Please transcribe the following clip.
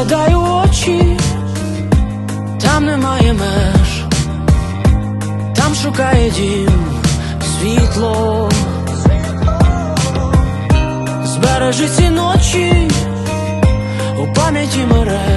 заглядай у очі, там немає меж, там шукає дім світло, збережи ці ночі у пам'яті мереж.